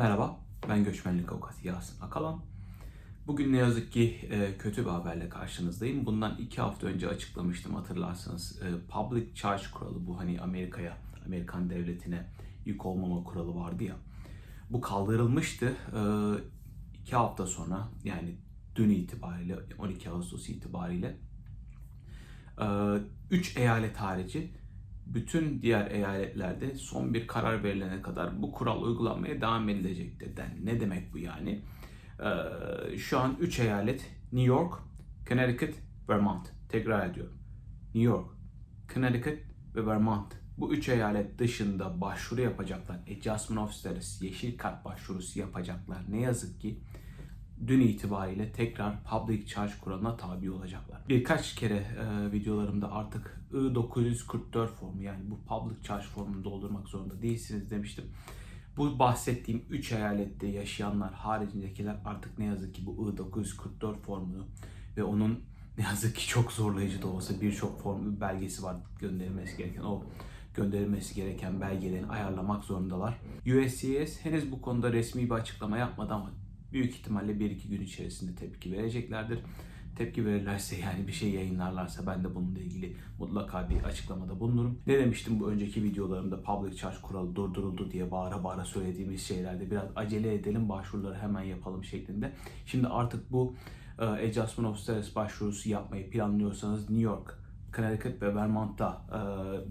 Merhaba, ben göçmenlik avukatı Yasin Akalan. Bugün ne yazık ki e, kötü bir haberle karşınızdayım. Bundan iki hafta önce açıklamıştım hatırlarsanız. E, Public Charge kuralı bu hani Amerika'ya, Amerikan devletine yük olmama kuralı vardı ya. Bu kaldırılmıştı. E, iki hafta sonra yani dün itibariyle 12 Ağustos itibariyle 3 eyalet harici bütün diğer eyaletlerde son bir karar verilene kadar bu kural uygulanmaya devam edilecek deden. Ne demek bu yani? Ee, şu an 3 eyalet New York, Connecticut, Vermont. Tekrar ediyorum. New York, Connecticut ve Vermont. Bu üç eyalet dışında başvuru yapacaklar. Adjustment of Status, yeşil kart başvurusu yapacaklar. Ne yazık ki dün itibariyle tekrar Public Charge kuralına tabi olacaklar. Birkaç kere e, videolarımda artık I-944 formu yani bu Public Charge formunu doldurmak zorunda değilsiniz demiştim. Bu bahsettiğim 3 eyalette yaşayanlar haricindekiler artık ne yazık ki bu I-944 formunu ve onun ne yazık ki çok zorlayıcı da olsa birçok form belgesi var gönderilmesi gereken o gönderilmesi gereken belgelerini ayarlamak zorundalar. USCIS henüz bu konuda resmi bir açıklama yapmadı ama büyük ihtimalle 1-2 gün içerisinde tepki vereceklerdir. Tepki verirlerse yani bir şey yayınlarlarsa ben de bununla ilgili mutlaka bir açıklamada bulunurum. Ne demiştim bu önceki videolarımda public charge kuralı durduruldu diye bağıra bağıra söylediğimiz şeylerde biraz acele edelim başvuruları hemen yapalım şeklinde. Şimdi artık bu e, Adjustment of Status başvurusu yapmayı planlıyorsanız New York, Connecticut ve Vermont'ta e,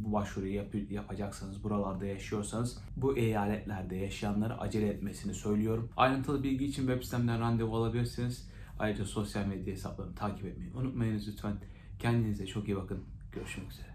bu başvuruyu yap- yapacaksanız, buralarda yaşıyorsanız bu eyaletlerde yaşayanlara acele etmesini söylüyorum. Ayrıntılı bilgi için web sitemden randevu alabilirsiniz. Ayrıca sosyal medya hesaplarımı takip etmeyi unutmayınız lütfen. Kendinize çok iyi bakın. Görüşmek üzere.